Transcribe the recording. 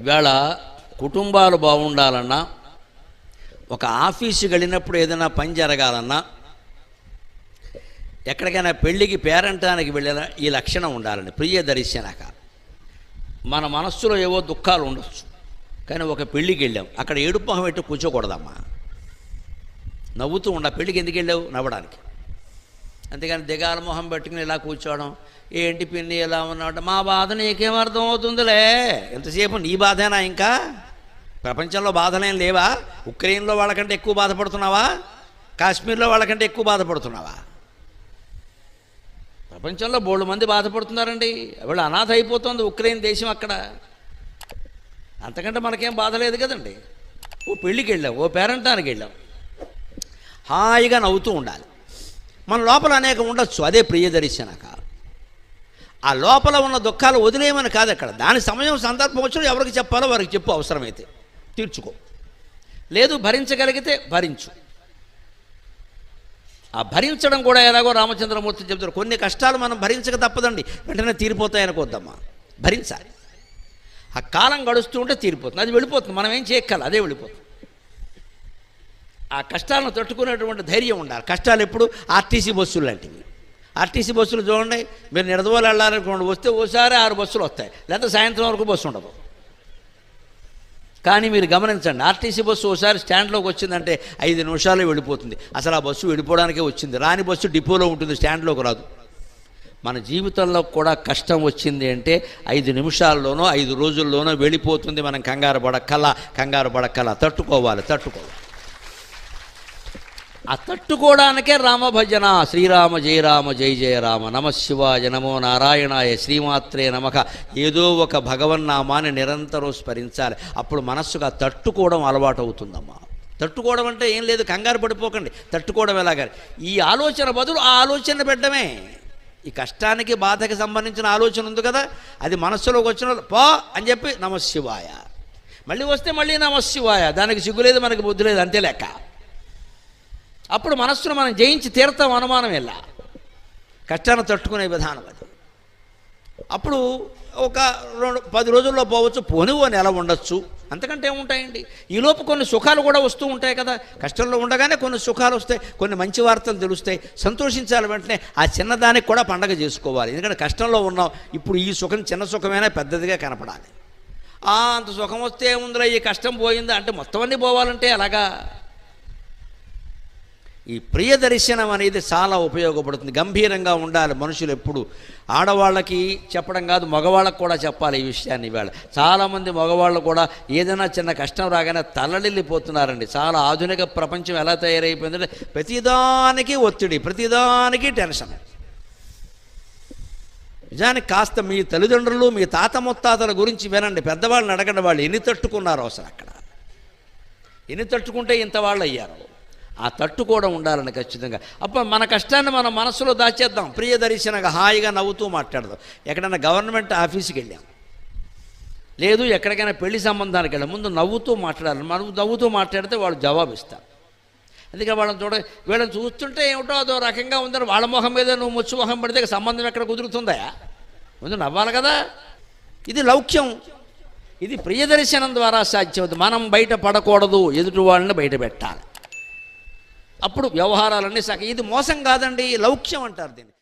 ఇవాళ కుటుంబాలు బాగుండాలన్నా ఒక ఆఫీసుకి వెళ్ళినప్పుడు ఏదైనా పని జరగాలన్నా ఎక్కడికైనా పెళ్ళికి పేరంటానికి వెళ్ళిన ఈ లక్షణం ఉండాలండి. ప్రియ దర్శనక. మన మనస్సులో ఏవో దుఃఖాలు ఉండొచ్చు. కానీ ఒక పెళ్ళికి వెళ్ళాం. అక్కడ ఏడుపు మొహం పెట్టి కూర్చోకూడదమ్మా. నవ్వుతూ ఉండ. పెళ్ళికి ఎందుకు వెళ్ళావు? నవ్వడానికి. అంతేగాని దిగాల మొహం పెట్టుకుని ఇలా కూర్చోవడం ఏంటి పిన్ని ఎలా ఉన్నాడు మా బాధ నీకేం అర్థం అవుతుందిలే? ఎంతసేపు నీ బాధేనా ఇంకా? ప్రపంచంలో బాధలేం లేవా? ఉక్రెయిన్లో వాళ్ళకంటే ఎక్కువ బాధపడుతున్నావా? కాశ్మీర్లో వాళ్ళకంటే ఎక్కువ బాధపడుతున్నావా? ప్రపంచంలో బోళ్ళు మంది బాధపడుతున్నారండి. వాళ్ళు అనాథ అయిపోతుంది ఉక్రెయిన్ దేశం అక్కడ. అంతకంటే మనకేం బాధ లేదు కదండి. ఓ పెళ్ళికి వెళ్ళాం ఓ పేరంటానికి వెళ్ళాం హాయిగా నవ్వుతూ ఉండాలి. మన లోపల అనేక ఉండొచ్చు. అదే ప్రియదర్శనక ఆ లోపల ఉన్న దుఃఖాలు వదిలేయమని కాదు అక్కడ. దాని సమయం సందర్భం వచ్చిన ఎవరికి చెప్పాలో వారికి చెప్పు అవసరమైతే. తీర్చుకో. లేదు భరించగలిగితే భరించు. ఆ భరించడం కూడా ఎలాగో రామచంద్రమూర్తి చెప్తారు కొన్ని కష్టాలు మనం భరించక తప్పదండి. వెంటనే తీరిపోతాయనుకోద్దమ్మా భరించాలి. ఆ కాలం గడుస్తూ ఉంటే తీరిపోతుంది. అది వెళ్ళిపోతుంది. మనం ఏం చేయక్కల అదే వెళ్ళిపోతుంది. ఆ కష్టాలను తట్టుకునేటువంటి ధైర్యం ఉండాలి. కష్టాలు ఎప్పుడు? ఆర్టీసీ బస్సులు లాంటివి. ఆర్టీసీ బస్సులు చూడండి మీరు నిడదవోలు వెళ్ళాలనుకోండి వస్తే ఓసారి ఆరు బస్సులు వస్తాయి. లేదా సాయంత్రం వరకు బస్సు ఉండదు. కానీ మీరు గమనించండి ఆర్టీసీ బస్సు ఒకసారి స్టాండ్లోకి వచ్చిందంటే ఐదు నిమిషాలు వెళ్ళిపోతుంది. అసలు ఆ బస్సు వెళ్ళిపోవడానికే వచ్చింది. రాని బస్సు డిపోలో ఉంటుంది స్టాండ్లోకి రాదు. మన జీవితంలో కూడా కష్టం వచ్చింది అంటే ఐదు నిమిషాల్లోనో ఐదు రోజుల్లోనో వెళ్ళిపోతుంది మనం కంగారు పడక్కల కంగారు పడక్కల. తట్టుకోవాలి తట్టుకోవాలి. ఆ తట్టుకోవడానికే రామభజన శ్రీరామ జయ రామ జయ జయ రామ. నమ శివాయ నమో నారాయణాయ శ్రీమాత్రే నమక ఏదో ఒక భగవన్నామాన్ని నిరంతరం స్మరించాలి. అప్పుడు మనస్సుగా తట్టుకోవడం అలవాటు అవుతుందమ్మా. తట్టుకోవడం అంటే ఏం లేదు కంగారు పడిపోకండి. తట్టుకోవడం ఎలాగా? ఈ ఆలోచన బదులు ఆ ఆలోచన పెట్టడమే. ఈ కష్టానికి బాధకి సంబంధించిన ఆలోచన ఉంది కదా అది మనస్సులోకి వచ్చిన పో అని చెప్పి నమశివాయ మళ్ళీ వస్తే మళ్ళీ నమశివాయ దానికి సిగ్గులేదు మనకి బుద్ధి లేదు అంతే లెక్క. అప్పుడు మనస్సును మనం జయించి తీరతాం అనుమానం ఎలా? కష్టాన్ని తట్టుకునే విధానం అది. అప్పుడు ఒక రెండు పది రోజుల్లో పోవచ్చు పోని ఓ నెల ఉండొచ్చు. అంతకంటే ఏముంటాయండి? ఈలోపు కొన్ని సుఖాలు కూడా వస్తూ ఉంటాయి కదా. కష్టంలో ఉండగానే కొన్ని సుఖాలు వస్తాయి కొన్ని మంచి వార్తలు తెలుస్తాయి. సంతోషించాలి వెంటనే ఆ చిన్నదానికి కూడా పండగ చేసుకోవాలి. ఎందుకంటే కష్టంలో ఉన్నాం ఇప్పుడు ఈ సుఖం చిన్న సుఖమైనా పెద్దదిగా కనపడాలి. అంత సుఖం వస్తే ఏముందిరా ఈ కష్టం పోయిందా అంటే మొత్తం అన్నీ పోవాలంటే అలాగా ఈ ప్రియ దర్శనం అనేది చాలా ఉపయోగపడుతుంది. గంభీరంగా ఉండాలి మనుషులు ఎప్పుడు. ఆడవాళ్ళకి చెప్పడం కాదు మగవాళ్ళకు కూడా చెప్పాలి ఈ విషయాన్ని ఇవాళ. చాలామంది మగవాళ్ళు కూడా ఏదైనా చిన్న కష్టం రాగానే తల్లడిల్లిపోతున్నారండి చాలా ఆధునిక ప్రపంచం ఎలా తయారైపోయిందంటే ప్రతిదానికి ఒత్తిడి ప్రతిదానికి టెన్షన్. నిజానికి కాస్త మీ తల్లిదండ్రులు మీ తాత ముత్తాతల గురించి వినండి. పెద్దవాళ్ళని అడగండి వాళ్ళు ఎన్ని తట్టుకున్నారో అసలు అక్కడ. ఎన్ని తట్టుకుంటే ఇంత వాళ్ళు అయ్యారు ఆ తట్టు కూడా ఉండాలని ఖచ్చితంగా. అప్పుడు మన కష్టాన్ని మన మనసులో దాచేద్దాం. ప్రియ దర్శనగా హాయిగా నవ్వుతూ మాట్లాడదాం. ఎక్కడైనా గవర్నమెంట్ ఆఫీస్కి వెళ్ళాం. లేదు ఎక్కడికైనా పెళ్ళి సంబంధానికి వెళ్ళాం. ముందు నవ్వుతూ మాట్లాడాలి. మనం నవ్వుతూ మాట్లాడితే వాళ్ళు జవాబు ఇస్తారు. అందుకే వాళ్ళని చూడ వీళ్ళని చూస్తుంటే ఏమిటో అదో రకంగా ఉందని వాళ్ళ మొహం మీద నువ్వు ముచ్చు మొహం పడితే సంబంధం ఎక్కడ కుదురుతుందా? ముందు నవ్వాలి కదా. ఇది లౌక్యం. ఇది ప్రియదర్శనం ద్వారా సాధ్యం మనం బయట పడకూడదు. ఎదుటి వాళ్ళని బయట పెట్టాలి. అప్పుడు వ్యవహారాలన్నీ సగం ఇది మోసం కాదండి లౌక్యం అంటారు దీన్ని.